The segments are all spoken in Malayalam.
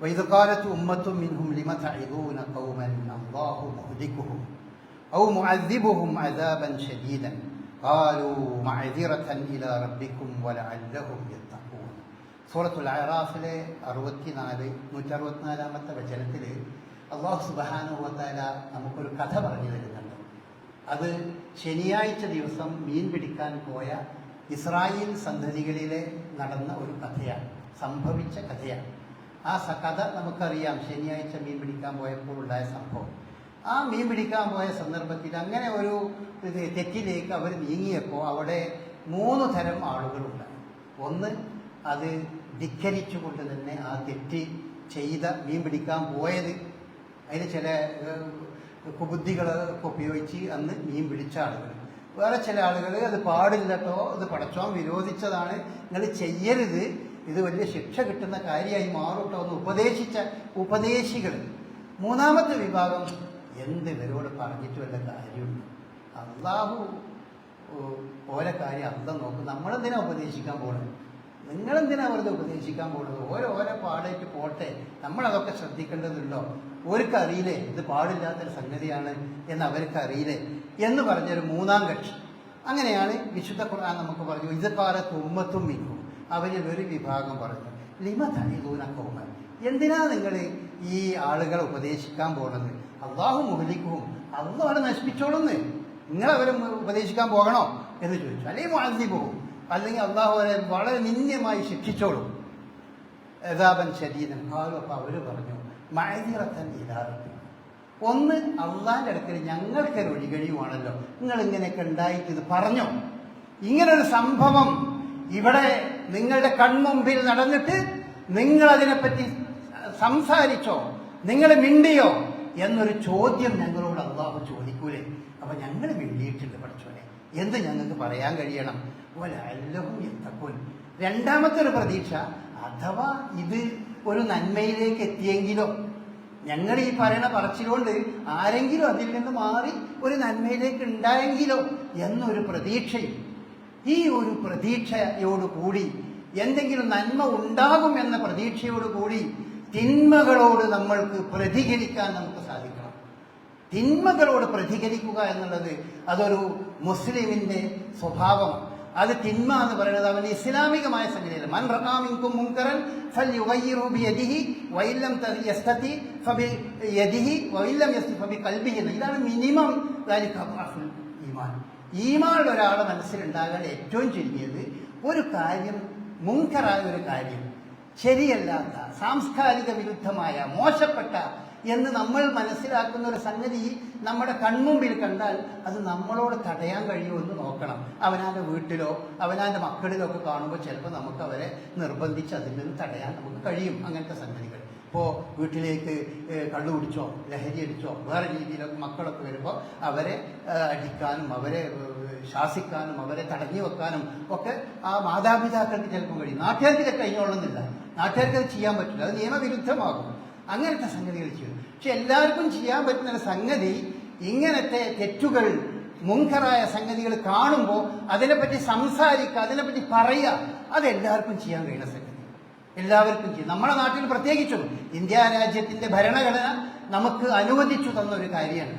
وإذ قالت أمة منهم لم تعظون قوما الله مهلكهم أو معذبهم عذابا شديدا قالوا معذرة إلى ربكم ولعلهم يتقون സൂറത്തുൽ അറാഫിലെ അറുപത്തിനാല് നൂറ്റി അറുപത്തിനാലാമത്തെ വചനത്തിൽ അള്ളാഹു സുബാനുവത്താല നമുക്കൊരു കഥ പറഞ്ഞു തരുന്നുണ്ട് അത് ശനിയാഴ്ച ദിവസം മീൻ പിടിക്കാൻ പോയ ഇസ്രായേൽ സന്തതികളിലെ നടന്ന ഒരു കഥയാണ് സംഭവിച്ച കഥയാണ് ആ കഥ നമുക്കറിയാം. ശനിയാഴ്ച മീൻ പിടിക്കാൻ പോയപ്പോൾ ഉണ്ടായ സംഭവം. ആ മീൻ പിടിക്കാൻ പോയ സന്ദർഭത്തിൽ അങ്ങനെ ഒരു തെറ്റിലേക്ക് അവർ നീങ്ങിയപ്പോൾ അവിടെ മൂന്ന് തരം ആളുകളുണ്ട്. ഒന്ന് അത് ധിക്കരിച്ചുകൊണ്ട് തന്നെ ആ തെറ്റ് ചെയ്ത മീൻ പിടിക്കാൻ പോയത്. അതിന് ചില കുബുദ്ധികളൊക്കെ ഉപയോഗിച്ച് അന്ന് മീൻ പിടിച്ച ആളുകൾ. വേറെ ചില ആളുകൾ അത് പാടില്ലട്ടോ അത് പടച്ചോൻ വിരോധിച്ചതാണ് നിങ്ങൾ ചെയ്യരുത്. ഇത് വലിയ ശിക്ഷ കിട്ടുന്ന കാര്യമായി മാറൂട്ടോ എന്ന് ഉപദേശിച്ച ഉപദേശികൾ. മൂന്നാമത്തെ വിഭാഗം എന്ത് ഇവരോട് പറഞ്ഞിട്ട് വല്ല കാര്യമുണ്ട്? അള്ളാഹു ഓരോ കാര്യം അന്തം നോക്കും. നമ്മളെന്തിനാ ഉപദേശിക്കാൻ പോണത്? നിങ്ങളെന്തിനാ വെറുതെ ഉപദേശിക്കാൻ പോണത്? ഓരോ ഓരോ പാടായിട്ട് പോട്ടെ. നമ്മളതൊക്കെ ശ്രദ്ധിക്കേണ്ടതുണ്ടോ? അവർക്ക് അറിയില്ലേ ഇത് പാടില്ലാത്തൊരു സംഗതിയാണ് എന്ന് അവർക്ക് അറിയില്ലേ എന്ന് പറഞ്ഞൊരു മൂന്നാം കക്ഷി അങ്ങനെയാണ് വിശുദ്ധ ഖുർആൻ നമുക്ക് പറഞ്ഞു ഇത് കാലത്ത് ഉമ്മത്തും മിന്നും അവരിൽ ഒരു വിഭാഗം പറഞ്ഞു. ലിമ തനികൂന കോമൻ എന്തിനാ നിങ്ങൾ ഈ ആളുകളെ ഉപദേശിക്കാൻ പോണത്? അള്ളാഹു മുഹലിക്കും അള്ളാഹ് നശിപ്പിച്ചോളുന്ന്. നിങ്ങൾ അവരെ ഉപദേശിക്കാൻ പോകണോ? എന്ന് ചോദിച്ചു. അല്ലെങ്കിൽ മാന്തി പോകും അല്ലെങ്കിൽ അള്ളാഹു അവരെ വളരെ നിന്ദ്യമായി ശിക്ഷിച്ചോളും. യഥാപൻ ശരീരം കാലും അപ്പം അവർ പറഞ്ഞു മഴതിറത്തൻ ഇതാറുണ്ട് ഒന്ന് അള്ളാഹിന്റെ അടുക്കൽ ഞങ്ങൾക്കൊരു ഒഴികഴിയുവാണല്ലോ നിങ്ങൾ ഇങ്ങനെയൊക്കെ ഉണ്ടായിട്ട് ഇത് പറഞ്ഞോ? ഇങ്ങനൊരു സംഭവം ഇവിടെ നിങ്ങളുടെ കൺമുമ്പിൽ നടന്നിട്ട് നിങ്ങൾ അതിനെപ്പറ്റി സംസാരിച്ചോ നിങ്ങൾ മിണ്ടിയോ എന്നൊരു ചോദ്യം ഞങ്ങളോട് അള്ളാഹു ചോദിക്കൂലേ. അപ്പൊ ഞങ്ങൾ മിണ്ടിയിട്ടുണ്ട് പഠിച്ചോനെ എന്ത് ഞങ്ങൾക്ക് പറയാൻ കഴിയണം? ഒലല്ലവും എത്തപ്പോൽ രണ്ടാമത്തെ ഒരു പ്രതീക്ഷ അഥവാ ഇത് ഒരു നന്മയിലേക്ക് എത്തിയെങ്കിലോ? ഞങ്ങൾ ഈ പറയണ പറച്ചിലുകൊണ്ട് ആരെങ്കിലും അതിൽ നിന്ന് മാറി ഒരു നന്മയിലേക്ക് ഉണ്ടായെങ്കിലോ എന്നൊരു പ്രതീക്ഷയും ഈ ഒരു പ്രതീക്ഷയോടുകൂടി എന്തെങ്കിലും നന്മ ഉണ്ടാകും എന്ന പ്രതീക്ഷയോടുകൂടി തിന്മകളോട് നമ്മൾക്ക് പ്രതികരിക്കാൻ നമുക്ക് സാധിക്കണം. തിന്മകളോട് പ്രതികരിക്കുക എന്നുള്ളത് അതൊരു മുസ്ലിമിന്റെ സ്വഭാവം. അത് തിന്മ എന്ന് പറയുന്നത് അവൻ ഇസ്ലാമികമായ സംഗതിയല്ല മൻ യദിഹി എന്ന്. ഇതാണ് മിനിമം അദ്വാഫുൽ ഈമാൻ ഈമാനുള്ള ഒരാളെ മനസ്സിലുണ്ടാകാൻ ഏറ്റവും ചുരുങ്ങിയത് ഒരു കാര്യം മുൻകറായ ഒരു കാര്യം ശരിയല്ലാത്ത സാംസ്കാരിക വിരുദ്ധമായ മോശപ്പെട്ട എന്ന് നമ്മൾ മനസ്സിലാക്കുന്ന ഒരു സംഗതി നമ്മുടെ കൺമുമ്പിൽ കണ്ടാൽ അത് നമ്മളോട് തടയാൻ കഴിയുമോ എന്ന് നോക്കണം. അവനാന്റെ വീട്ടിലോ അവനാന്റെ മക്കളിലോ ഒക്കെ കാണുമ്പോൾ ചിലപ്പോൾ നമുക്ക് അവരെ നിർബന്ധിച്ച് അതിൽ നിന്ന് തടയാൻ നമുക്ക് കഴിയും അങ്ങനത്തെ സംഗതികൾ. ഇപ്പോൾ വീട്ടിലേക്ക് കള്ളു കുടിച്ചോ ലഹരി അടിച്ചോ വേറെ രീതിയിലൊക്കെ മക്കളൊക്കെ വരുമ്പോൾ അവരെ അടിക്കാനും അവരെ ശാസിക്കാനും അവരെ തടഞ്ഞു വെക്കാനും ഒക്കെ ആ മാതാപിതാക്കൾക്ക് ചിലപ്പോൾ കഴിയും. നാട്ടുകാർക്ക് ഇത് കഴിഞ്ഞോളുന്നില്ല നാട്ടുകാർക്ക് അത് ചെയ്യാൻ പറ്റില്ല. അത് നിയമവിരുദ്ധമാകും. അങ്ങനത്തെ സംഗതികൾ ചെയ്യും. പക്ഷെ എല്ലാവർക്കും ചെയ്യാൻ പറ്റുന്ന ഒരു സംഗതി ഇങ്ങനത്തെ തെറ്റുകൾ മുൻകറായ സംഗതികൾ കാണുമ്പോൾ അതിനെപ്പറ്റി സംസാരിക്കുക അതിനെപ്പറ്റി പറയുക അത് എല്ലാവർക്കും ചെയ്യാൻ കഴിയുന്ന സംഗതി. എല്ലാവർക്കും നമ്മുടെ നാട്ടിൽ പ്രത്യേകിച്ചും ഇന്ത്യ രാജ്യത്തിന്റെ ഭരണഘടന നമുക്ക് അനുവദിച്ചു തന്ന ഒരു കാര്യമാണ്.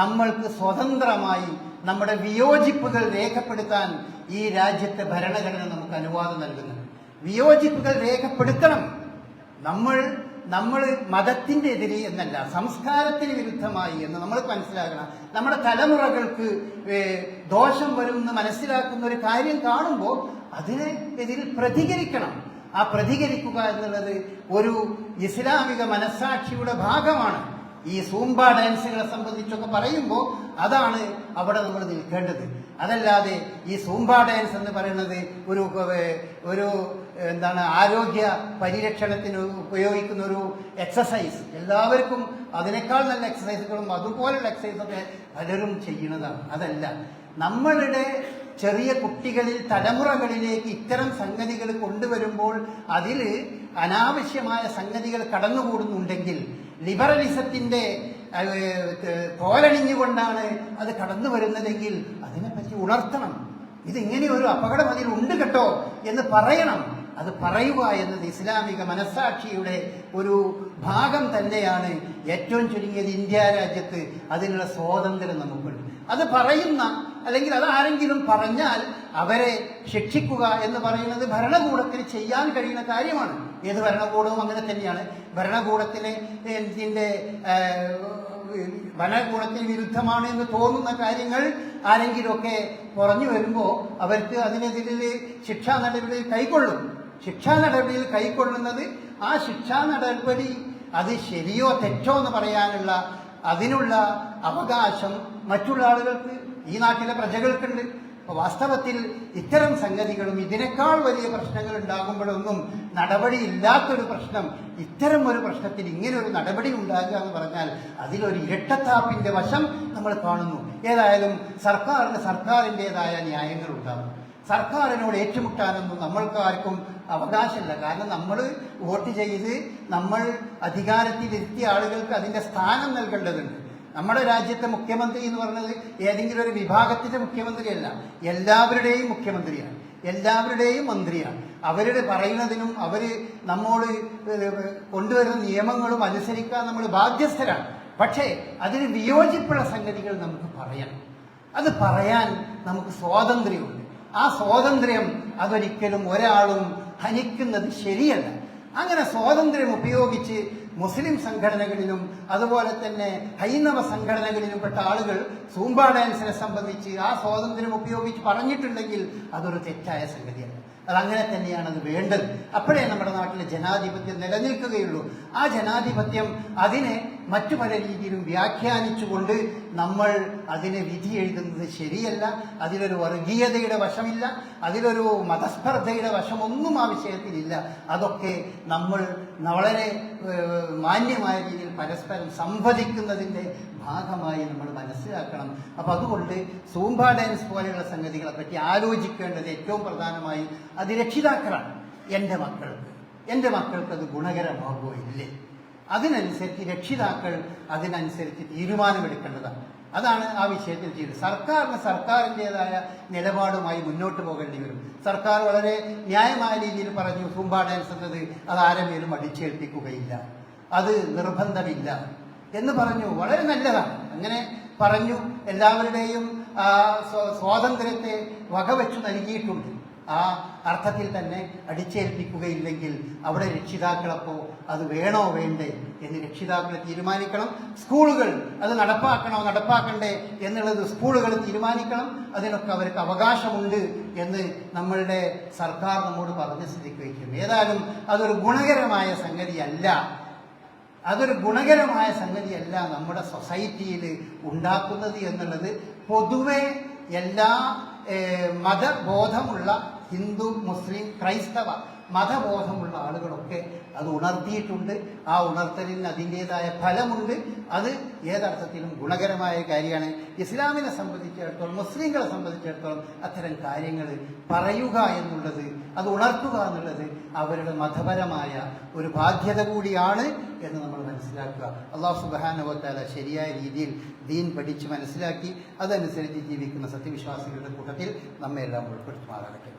നമ്മൾക്ക് സ്വതന്ത്രമായി നമ്മുടെ വിയോജിപ്പുകൾ രേഖപ്പെടുത്താൻ ഈ രാജ്യത്തെ ഭരണഘടന നമുക്ക് അനുവാദം നൽകുന്നു വിയോജിപ്പുകൾ രേഖപ്പെടുത്തണം. നമ്മൾ നമ്മൾ മതത്തിന്റെ എതിരെ എന്നല്ല സംസ്കാരത്തിന് വിരുദ്ധമായി എന്ന് നമ്മൾ മനസ്സിലാക്കണം നമ്മുടെ തലമുറകൾക്ക് ദോഷം വരും എന്ന് മനസ്സിലാക്കുന്ന ഒരു കാര്യം കാണുമ്പോൾ അതിനെതിരിൽ പ്രതികരിക്കണം. ആ പ്രതികരിക്കുക എന്നുള്ളത് ഒരു ഇസ്ലാമിക മനസ്സാക്ഷിയുടെ ഭാഗമാണ്. ഈ സൂംബ ഡാൻസുകളെ സംബന്ധിച്ചൊക്കെ പറയുമ്പോൾ അതാണ് അവിടെ നമ്മൾ നിൽക്കേണ്ടത്. അതല്ലാതെ ഈ സൂംബ ഡാൻസ് എന്ന് പറയുന്നത് ഒരു ഒരു എന്താണ് ആരോഗ്യ പരിരക്ഷണത്തിന് ഉപയോഗിക്കുന്ന ഒരു എക്സസൈസ് എല്ലാവർക്കും അതിനേക്കാൾ നല്ല എക്സസൈസുകളും അതുപോലുള്ള എക്സസൈസൊക്കെ പലരും ചെയ്യുന്നതാണ്. അതല്ല നമ്മളുടെ ചെറിയ കുട്ടികളിൽ തലമുറകളിലേക്ക് ഇത്തരം സംഗതികൾ കൊണ്ടുവരുമ്പോൾ അതിൽ അനാവശ്യമായ സംഗതികൾ കടന്നുകൂടുന്നുണ്ടെങ്കിൽ ലിബറലിസത്തിന്റെ തോലണിഞ്ഞുകൊണ്ടാണ് അത് കടന്നു വരുന്നതെങ്കിൽ അതിനെപ്പറ്റി ഉണർത്തണം. ഇതിങ്ങനെ ഒരു അപകടം അതിലുണ്ട് കേട്ടോ എന്ന് പറയണം. അത് പറയുക എന്നത് ഇസ്ലാമിക മനസ്സാക്ഷിയുടെ ഒരു ഭാഗം തന്നെയാണ്. ഏറ്റവും ചുരുങ്ങിയത് ഇന്ത്യ രാജ്യത്ത് അതിനുള്ള സ്വാതന്ത്ര്യം നമുക്കുണ്ട്. അത് പറയുന്ന അല്ലെങ്കിൽ അത് ആരെങ്കിലും പറഞ്ഞാൽ അവരെ ശിക്ഷിക്കുക എന്ന് പറയുന്നത് ഭരണകൂടത്തിന് ചെയ്യാൻ കഴിയുന്ന കാര്യമാണ്. ഏത് ഭരണകൂടവും അങ്ങനെ തന്നെയാണ്. ഭരണകൂടത്തിന് ഇതിന്റെ ഭരണകൂടത്തിന് വിരുദ്ധമാണ് എന്ന് തോന്നുന്ന കാര്യങ്ങൾ ആരെങ്കിലുമൊക്കെ പറഞ്ഞു വരുമ്പോൾ അവർക്ക് അതിനെതിരെ ശിക്ഷാ നടപടി കൈക്കൊള്ളും. ശിക്ഷാ നടപടിയിൽ കൈക്കൊള്ളുന്നത് ആ ശിക്ഷാ നടപടി അത് ശരിയോ തെറ്റോ എന്ന് പറയാനുള്ള അതിനുള്ള അവകാശം മറ്റുള്ള ആളുകൾക്ക് ഈ നാട്ടിലെ പ്രജകൾക്കുണ്ട്. വാസ്തവത്തിൽ ഇത്തരം സംഗതികളും ഇതിനേക്കാൾ വലിയ പ്രശ്നങ്ങൾ ഉണ്ടാകുമ്പോഴൊന്നും നടപടിയില്ലാത്തൊരു പ്രശ്നം ഇത്തരം ഒരു പ്രശ്നത്തിൽ ഇങ്ങനെ ഒരു നടപടി ഉണ്ടാകുക എന്ന് പറഞ്ഞാൽ അതിലൊരു ഇരട്ടത്താപ്പിന്റെ വശം നമ്മൾ കാണുന്നു. ഏതായാലും സർക്കാരിന് സർക്കാരിന്റെതായ ന്യായങ്ങൾ ഉണ്ടാകും സർക്കാരിനോട് ഏറ്റുമുട്ടാനൊന്നും നമ്മൾക്ക് ആർക്കും അവകാശമില്ല. കാരണം നമ്മൾ വോട്ട് ചെയ്ത് നമ്മൾ അധികാരത്തിലിരുത്തിയ ആളുകൾക്ക് അതിന്റെ സ്ഥാനം നൽകേണ്ടതുണ്ട്. നമ്മുടെ രാജ്യത്തെ മുഖ്യമന്ത്രി എന്ന് പറയുന്നത് ഏതെങ്കിലും ഒരു വിഭാഗത്തിന്റെ മുഖ്യമന്ത്രിയല്ല. എല്ലാവരുടെയും മുഖ്യമന്ത്രിയാണ്. എല്ലാവരുടെയും മന്ത്രിയാണ്. അവരുടെ പറയുന്നതിനും അവർ നമ്മോട് കൊണ്ടുവരുന്ന നിയമങ്ങളും അനുസരിക്കാൻ നമ്മൾ ബാധ്യസ്ഥരാണ്. പക്ഷേ അതിന് വിയോജിപ്പുള്ള സംഗതികൾ നമുക്ക് പറയാം. അത് പറയാൻ നമുക്ക് സ്വാതന്ത്ര്യമുണ്ട്. ആ സ്വാതന്ത്ര്യം അതൊരിക്കലും ഒരാളും ഹനിക്കുന്നത് ശരിയല്ല. അങ്ങനെ സ്വാതന്ത്ര്യം ഉപയോഗിച്ച് മുസ്ലിം സംഘടനകളിലും അതുപോലെ തന്നെ ഹൈന്ദവ സംഘടനകളിലും പെട്ട ആളുകൾ സൂംബ ഡാൻസിനെ സംബന്ധിച്ച് ആ സ്വാതന്ത്ര്യം ഉപയോഗിച്ച് പറഞ്ഞിട്ടുണ്ടെങ്കിൽ അതൊരു തെറ്റായ സംഗതിയാണ്. അതങ്ങനെ തന്നെയാണ് അത് വേണ്ടത്. അപ്പോഴേ നമ്മുടെ നാട്ടിലെ ജനാധിപത്യം നിലനിൽക്കുകയുള്ളൂ. ആ ജനാധിപത്യം അതിനെ മറ്റു പല രീതിയിലും വ്യാഖ്യാനിച്ചുകൊണ്ട് നമ്മൾ അതിനെ വിധി എഴുതുന്നത് ശരിയല്ല. അതിലൊരു വർഗീയതയുടെ വശമില്ല. അതിലൊരു മതസ്പർദ്ധയുടെ വശമൊന്നും ആ വിഷയത്തിലില്ല. അതൊക്കെ നമ്മൾ വളരെ മാന്യമായ രീതിയിൽ പരസ്പരം സംവദിക്കുന്നതിന്റെ ഭാഗമായി നമ്മൾ മനസ്സിലാക്കണം. അപ്പം അതുകൊണ്ട് സൂംബ ഡാൻസ് പോലെയുള്ള സംഗതികളെപ്പറ്റി ആലോചിക്കേണ്ടത് ഏറ്റവും പ്രധാനമായി അത് രക്ഷിതാക്കളാണ് എന്റെ മക്കൾക്ക്. എന്റെ മക്കൾക്ക് അത് ഗുണകരമാകുമോ ഇല്ലേ അതിനനുസരിച്ച് രക്ഷിതാക്കൾ അതിനനുസരിച്ച് തീരുമാനമെടുക്കേണ്ടതാണ്. അതാണ് ആ വിഷയത്തിൽ ചെയ്യുന്നത്. സർക്കാരിന് സർക്കാരിന്റെതായ നിലപാടുമായി മുന്നോട്ട് പോകേണ്ടി വരും. സർക്കാർ വളരെ ന്യായമായ രീതിയിൽ പറഞ്ഞു സൂംബ ഡാൻസ് എന്നത് അത് ആരെങ്കിലും അടിച്ചേൽപ്പിക്കുകയില്ല. അത് നിർബന്ധമില്ല. എന്ന് പറഞ്ഞു. വളരെ നല്ലതാണ്. അങ്ങനെ പറഞ്ഞു. എല്ലാവരുടെയും സ്വാതന്ത്ര്യത്തെ വകവെച്ചു നൽകിയിട്ടുണ്ട്. ആ അർത്ഥത്തിൽ തന്നെ അടിച്ചേൽപ്പിക്കുകയില്ലെങ്കിൽ അവിടെ രക്ഷിതാക്കളപ്പോ അത് വേണോ വേണ്ടേ എന്ന് രക്ഷിതാക്കൾ തീരുമാനിക്കണം. സ്കൂളുകൾ അത് നടപ്പാക്കണോ നടപ്പാക്കണ്ടേ എന്നുള്ളത് സ്കൂളുകൾ തീരുമാനിക്കണം. അതിനൊക്കെ അവർക്ക് അവകാശമുണ്ട് എന്ന് നമ്മളുടെ സർക്കാർ നമ്മോട് പറഞ്ഞ സ്ഥിതിക്ക് വയ്ക്കും ഏതായാലും അതൊരു ഗുണകരമായ സംഗതിയല്ല. അതൊരു ഗുണകരമായ സംഗതിയല്ല നമ്മുടെ സൊസൈറ്റിയിൽ ഉണ്ടാക്കുന്നത് എന്നുള്ളത് പൊതുവെ എല്ലാ മതബോധമുള്ള ഹിന്ദു മുസ്ലിം ക്രൈസ്തവ മതബോധമുള്ള ആളുകളൊക്കെ അത് ഉണർത്തിയിട്ടുണ്ട്. ആ ഉണർത്തലിന് അതിന്റെതായ ഫലമുണ്ട്. അത് ഏതർത്ഥത്തിലും ഗുണകരമായ കാര്യമാണ്. ഇസ്ലാമിനെ സംബന്ധിച്ചിടത്തോളം മുസ്ലിങ്ങളെ സംബന്ധിച്ചിടത്തോളം അത്തരം കാര്യങ്ങൾ പറയുക എന്നുള്ളത് അത് ഉണർത്തുക എന്നുള്ളത് അവരുടെ മതപരമായ ഒരു ബാധ്യത കൂടിയാണ് എന്ന് നമ്മൾ മനസ്സിലാക്കുക. അള്ളാഹു സുബാനവത്താല ശരിയായ രീതിയിൽ ദീൻ പഠിച്ച് മനസ്സിലാക്കി. അതനുസരിച്ച് ജീവിക്കുന്ന സത്യവിശ്വാസികളുടെ കൂട്ടത്തിൽ നമ്മെ എല്ലാം ഉൾപ്പെടുത്തുമാറാകട്ടെ.